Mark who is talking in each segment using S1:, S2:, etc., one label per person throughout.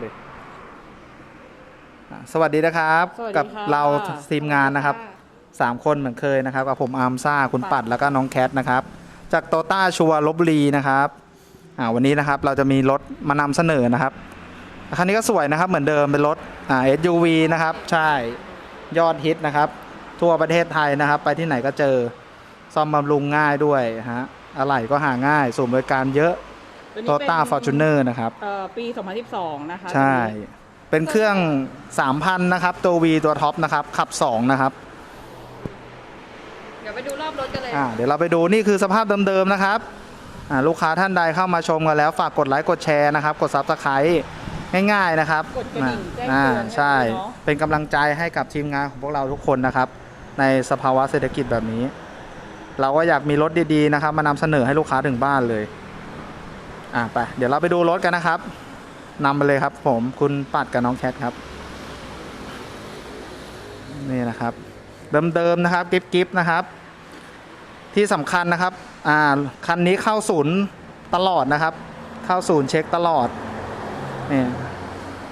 S1: เลยอะสวัสดีนะครับ
S2: สวัสดี
S1: กับ
S2: ค่ะ
S1: เราทีมงานนะครับสามคนเหมือนเคยนะครับกับผมอาร์มซ่าคุณปัดแล้วก็น้องแคทนะครับ จากโตต้าชัวลบบุรีนะครับอ่าวันนี้นะครับเราจะมีรถมานำเสนอนะครับคันนี้ก็สวยนะครับเหมือนเดิมเป็นรถอ่า SUV นะครับ ใช่ยอดฮิตนะครับ ทั่วประเทศไทยนะครับ ไปที่ไหนก็เจอซ่อมบำรุงง่ายด้วยฮะอะไหล่ก็หาง่าย สูนย์บริการเยอะ
S2: ตัวนี้
S1: โต
S2: เป็น
S1: ต้าฟอร์จูเนอร์นะครับ
S2: เอ่อปี 2012 นะคะ
S1: ใช่เป็นเครื่อง 3,000 นะครับ ตัว V ตัวท็อปนะครับ ขับ 2 นะครับ
S3: เดี๋ยวไปดูรอบรถกันเลย
S1: อ่าเดี๋ยวเราไปดูนี่คือสภาพเดิมๆนะครับอ่าลูกค้าท่านใดเข้ามาชมกันแล้วฝากกดไลค์กดแชร์นะครับ กด Subscribe ง่ายๆนะครับ
S2: กดกระดิ่งแจ้ง
S1: อ่า
S2: เตือน
S1: ใช่
S2: เนาะ
S1: เป็นกำลังใจให้กับทีมงานของพวกเราทุกคนนะครับ ในสภาวะเศรษฐกิจแบบนี้ เราก็อยากมีรถดีๆนะครับ มานำเสนอให้ลูกค้าถึงบ้านเลย อ่าไป เดี๋ยวเราไปดูรถกันนะครับนำไปเลยครับ ผมคุณปัดกับน้องแคทครับ นี่นะครับ เดิมๆนะครับกิฟกิฟนะครับ ที่สำคัญนะครับ อ่าคันนี้เข้าศูนย์ตลอดนะครับ เข้าศูนย์เช็คตลอดนี่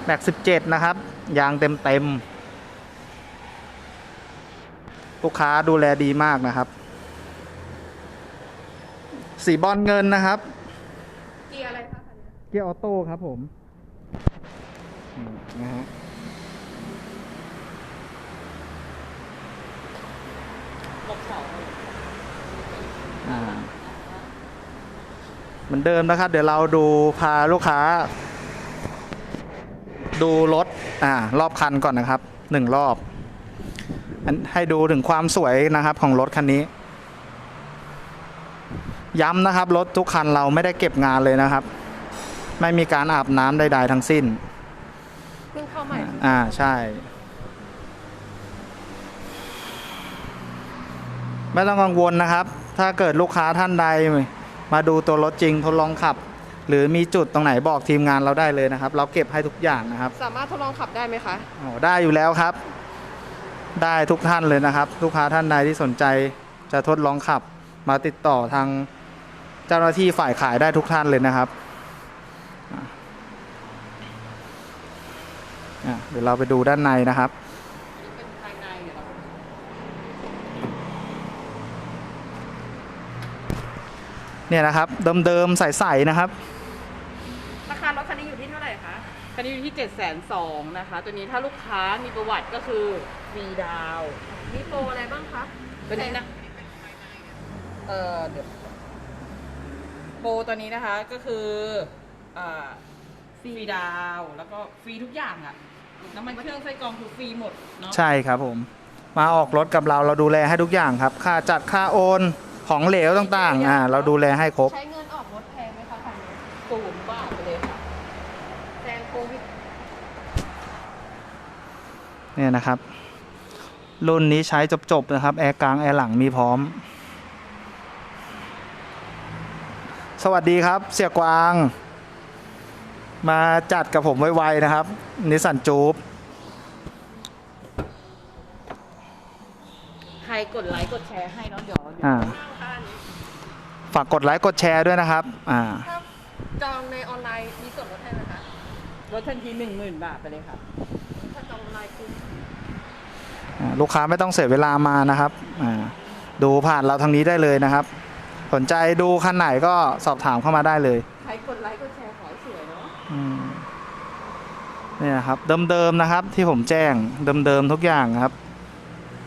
S1: แม็กสิบเจ็ดนะครับยางเต็มเต็มๆลูกค้าดูแลดีมากนะครับ สีบอลเงินนะครับ
S3: เกียร์อะไรคะคันนี้
S1: เกียร์ออโต้ครับผมนะฮะ
S2: ลบเสา
S1: อ่าเหมือนเดิมนะครับ เดี๋ยวเราดูพาลูกค้า ดูรถอ่ารอบคันก่อนนะครับหนึ่งรอบให้ดูถึงความสวยนะครับของรถคันนี้ ย้ำนะครับ รถทุกคันเราไม่ได้เก็บงานเลยนะครับ ไม่มีการอาบน้ำใดๆทั้งสิ้น
S3: เพิ่งเข้าใหม่
S1: อ่าใช่ ไม่ต้องกังวลนะครับ ถ้าเกิดลูกค้าท่านใดมาดูตัวรถจริงทดลองขับ หรือมีจุดตรงไหนบอกทีมงานเราได้เลยนะครับ เราเก็บให้ทุกอย่างนะครับ
S3: สามารถทดลองขับได้ไหมคะ
S1: อ๋อได้อยู่แล้วครับ ได้ทุกท่านเลยนะครับ ลูกค้าท่านใดที่สนใจจะทดลองขับ มาติดต่อทางเจ้าหน้าที่ฝ่ายขายได้ทุกท่านเลยนะครับอะอะ เดี๋ยวเราไปดูด้านในนะครับ
S2: เป็นภายในเดี๋ยวเรา
S1: เนี่ยนะครับ เดิมๆใสๆนะครับ
S3: ราคารถคันนี้อยู่ที่เท่าไหร่คะ
S2: คันนี้อยู่ที่7 2 0 0 0นะคะ ตัวนี้ถ้าลูกค้ามีประวัติก็คือฟรีดาวน์
S3: มีโปรอะไรบ้างคะ
S2: ตัวนี้นะ เออเดี๋ยวโปรตัวนี้นะคะก็คือ อ่าฟรีดาวน์แล้วก็ฟรีทุกอย่างอะน้ำมันเครื่องไส้กรองคือฟรีหมดเนาะ
S1: ใช่ครับผม มาออกรถกับเราเราดูแลให้ทุกอย่างครับ ค่าจัดค่าโอนของเหลวต่างๆอ่าเราดูแลให้ครบ
S3: ใช้เงินออกรถแพงไหมคะคันนี้
S2: ศูนย์บาทไปเลยค่ะ
S3: แซงโควิด
S1: เนี่ยนะครับ รุ่นนี้ใช้จบ ๆ นะครับ แอร์กลาง แอร์หลังมีพร้อม สวัสดีครับ เสียกวาง มาจัดกับผมไวๆนะครับนิสสันจูบ
S2: ใครกดไลค์กดแชร์ให้เนาะเดี๋ยวเดี๋ยว
S1: อ่า
S3: บ้างคะอันนี้
S1: ฝากกดไลค์กดแชร์ด้วยนะครับอ่า
S3: ถ้าจองในออนไลน์มีส่วนลดให้ไหมคะ
S2: ลดทันทีหนึ่งหมื่นบาทไปเลยค่ะ
S3: ถ้าจองออนไลน์คุ้ม
S1: อ่าลูกค้าไม่ต้องเสียเวลามานะครับอ่าดูผ่านเราทางนี้ได้เลยนะครับ สนใจดูคันไหนก็สอบถามเข้ามาได้เลย
S3: ใครกดไลค์กดแชร์ขอให้สวยเนาะ
S1: อืม เนี่ยนะครับเดิมๆนะครับที่ผมแจ้งเดิมๆทุกอย่างครับ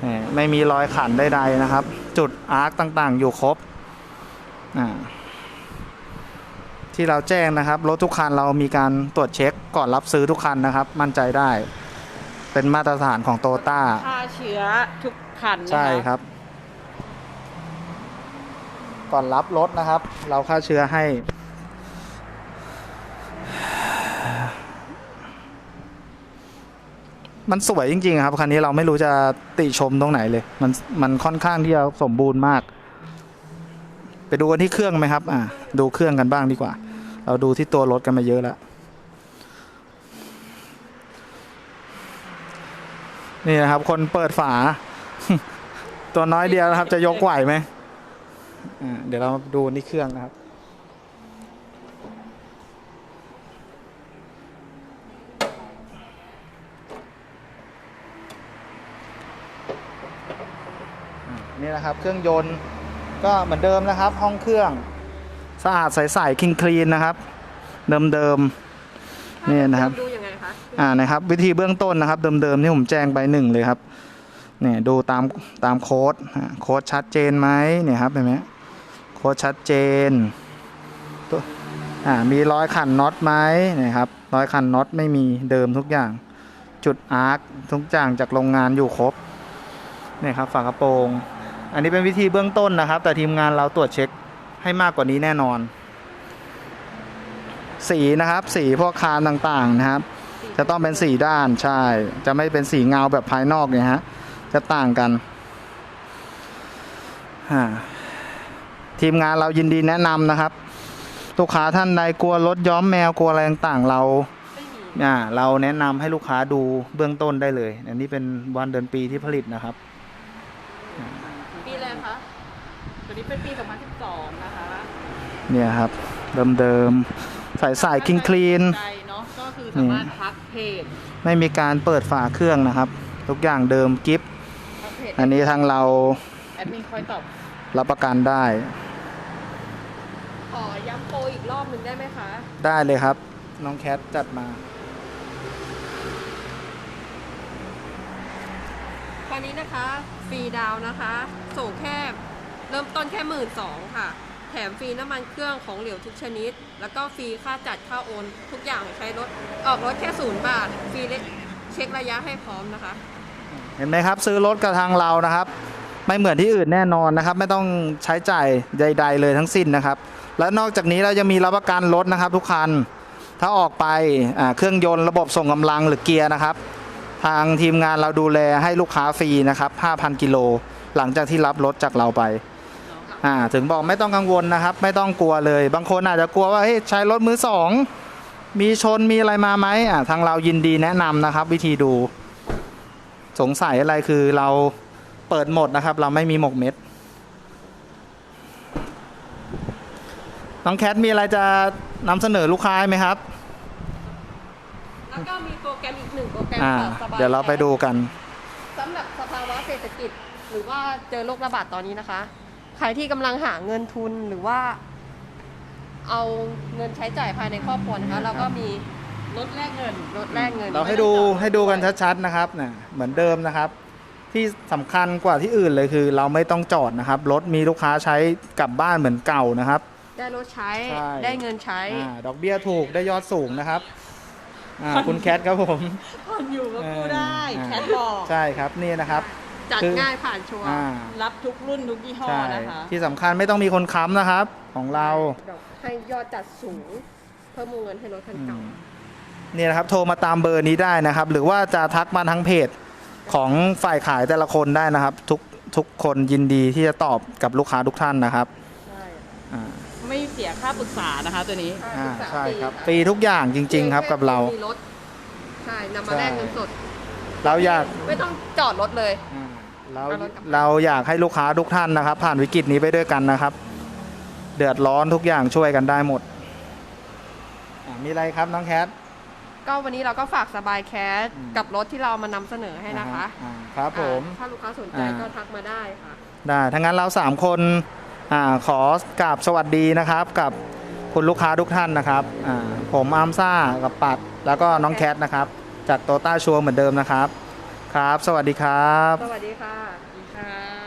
S1: แหมไม่มีรอยขันใดๆนะครับ จุดอาร์คต่างๆ อยู่ครบอ่าที่เราแจ้งนะครับรถทุกคันเรามีการตรวจเช็คก่อนรับซื้อทุกคันนะครับ มั่นใจได้ เป็นมาตรฐานของโตต้า
S2: ค่าเชื้อทุกคันนะคะ
S1: ใช่ครับ ก่อนรับรถนะครับ เราฆ่าเชื้อให้ มันสวยจริงๆครับคันนี้เราไม่รู้จะติชมตรงไหนเลย มันมันค่อนข้างที่จะสมบูรณ์มาก ไปดูกันที่เครื่องไหมครับ อ่าดูเครื่องกันบ้างดีกว่า เราดูที่ตัวรถกันมาเยอะแล้วนี่นะครับ คนเปิดฝา ตัวน้อยเดียวนะครับ จะยกไหวไหมอ่าเดี๋ยวเรามาดูที่เครื่องนะครับ นี่นะครับ เครื่องยนต์ก็เหมือนเดิมนะครับ ห้องเครื่องสะอาดใสๆคลีนคลีนนะครับ เดิมๆนี่นะครับ
S3: ดูยังไงคะ
S1: อ่านะครับ วิธีเบื้องต้นนะครับ เดิมๆที่ผมแจ้งไปหนึ่งเลยครับเนี่ยดูตามตามโค้ดอ่าโค้ดชัดเจนไหมเนี่ยครับเห็นไหมโค้ดชัดเจนตัวอ่ามีร้อยขันน็อตไหมเนี่ยครับร้อยขันน็อตไม่มีเดิมทุกอย่าง จุดอาร์คทุกอย่างจากโรงงานอยู่ครบเนี่ยครับฝากระโปรง อันนี้เป็นวิธีเบื้องต้นนะครับ แต่ทีมงานเราตรวจเช็คให้มากกว่านี้แน่นอน สีนะครับ สีพวกคานต่างๆนะครับ จะต้องเป็นสีด้านใช่ จะไม่เป็นสีเงาแบบภายนอกเนี่ยฮะจะต่างกันทีมงานเรายินดีแนะนำนะครับลูกค้าท่านใดกลัวรถย้อมแมวกลัวอะไรต่างๆเราอ่าเราแนะนำให้ลูกค้าดูเบื้องต้นได้เลย อันนี้เป็นวันเดือนปีที่ผลิตนะครับ
S3: ปีอะไรคะ
S2: ตัวนี้ เป็นปี2012 นะคะ
S1: เนี่ยครับ เดิมๆใส่ใส่คลีนคลีน
S2: ใจเนาะก็คือสามารถทักเพจ
S1: ไม่มีการเปิดฝาเครื่องนะครับ ทุกอย่างเดิมกิฟต์
S2: ทักเพจ
S1: อันนี้ทางเรา
S2: แอดมินคอยตอบ
S1: รับประกันได้
S3: ขอย้ำโปรอีกรอบหนึ่งได้ไหมคะ
S1: ได้เลยครับ น้องแคทจัดมา
S3: คราวนี้นะคะ ฟรีดาวน์นะคะ ส่งแค่ เริ่มต้นแค่หมื่นสองค่ะ แถมฟรีน้ำมันเครื่องของเหลวทุกชนิด แล้วก็ฟรีค่าจัดค่าโอน ทุกอย่างใช้รถ ออกรถแค่ศูนย์บาท ฟรีเช็คระยะให้พร้อมนะคะ
S1: เห็นไหมครับ ซื้อรถกับทางเรานะครับ ไม่เหมือนที่อื่นแน่นอนนะครับ ไม่ต้องใช้จ่ายใด ๆ เลยทั้งสิ้นนะครับ และนอกจากนี้เราจะมีรับประกันรถนะครับ ทุกคัน ถ้าออกไปเครื่องยนต์ระบบส่งกำลังหรือเกียร์นะครับ ทางทีมงานเราดูแลให้ลูกค้าฟรีนะครับ 5,000 กิโลหลังจากที่รับรถจากเราไป อ่าถึงบอกไม่ต้องกังวลนะครับ ไม่ต้องกลัวเลย บางคนอาจจะกลัวว่าเฮ้ยใช้รถมือสองมีชนมีอะไรมาไหมอ่าทางเรายินดีแนะนำนะครับ วิธีดู สงสัยอะไรคือเราเปิดหมดนะครับ เราไม่มีหมกเม็ดน้องแคทมีอะไรจะนำเสนอลูกค้าไหมครับ
S3: แล้วก็มีโปรแกรมอีกหนึ่งโปรแกรม
S1: อ่า
S3: ค่ะสบาย
S1: เดี๋ยวเราไปดูกัน
S3: สำหรับสภาวะเศรษฐกิจหรือว่าเจอโรคระบาดตอนนี้นะคะ ใครที่กำลังหาเงินทุนหรือว่า เอาเงินใช้จ่ายภายในครอบครัวนะคะเราก็มี
S2: ลดแลกเงิน
S3: ลดแลกเงิน
S1: เราให้ดูให้ดูกันชัดๆนะครับนะเหมือนเดิมนะครับ ที่สำคัญกว่าที่อื่นเลยคือ เราไม่ต้องจอดนะครับรถมีลูกค้าใช้กลับบ้านเหมือนเก่านะครับ
S3: ได้รถใช้
S1: ใช่
S3: ได้เงินใช้
S1: อาดอกเบี้ยถูกได้ยอดสูงนะครับอ่าคุณแคทครับผม
S2: ผ่อนอยู่ก็กู้ได้
S1: อ่า
S2: แคทบอก
S1: ใช่ครับนี่นะครับ
S3: จัด
S1: คือ
S3: ง่ายผ่านชัวร์
S1: อ่า
S2: รับทุกรุ่นทุกยี่ห้อ
S1: ใช่
S2: นะคะ
S1: ที่สำคัญไม่ต้องมีคนค้ำนะครับ ของเรา
S3: ดอกให้ยอดจัดสูง เพิ่มวงเงินให้รถคันเก่า
S1: นี่นะครับโทรมาตามเบอร์นี้ได้นะครับ หรือว่าจะทักมาทางเพจของฝ่ายขายแต่ละคนได้นะครับ ทุกทุกคนยินดีที่จะตอบกับลูกค้าทุกท่านนะครับ
S3: ใช่
S1: อ่า
S2: ไม่เสียค่าปรึกษานะคะตัวนี้
S1: อ่า
S3: ปกษา
S1: ใช่ครับะฟรีทุกอย่างจริง ๆ ครับกับเรา
S3: มีรถ ใช่นำมา
S1: ใช่
S3: แลกเงินสด
S1: เราอยาก
S3: ไม่ต้องจอดรถเลย
S1: อ่าเรา
S3: เอารถกลับ
S1: เราอยากให้ลูกค้าทุกท่านนะครับ ผ่านวิกฤตนี้ไปด้วยกันนะครับ เดือดร้อนทุกอย่างช่วยกันได้หมดอ่ามีอะไรครับน้องแคท
S3: ก็วันนี้เราก็ฝากสบายแคส
S1: อืม
S3: กับรถที่เรามานำเสนอให้นะคะ
S1: อ่าครับผม
S3: อ่าถ้าลูกค้าสนใจ
S1: อ่า
S3: ก็ทักมาได้ค่ะ
S1: ได้ทั้างนั้นเราสามคนอาขอกราบสวัสดีนะครับ กับคุณลูกค้าทุกท่านนะครับอ่าผมอามซ่ากับปัด แล้วก็น้องแคทนะครับ จากโตต้าชัวร์เหมือนเดิมนะครับ ครับ สวัสดีครับ
S3: สวัสดีค่ะ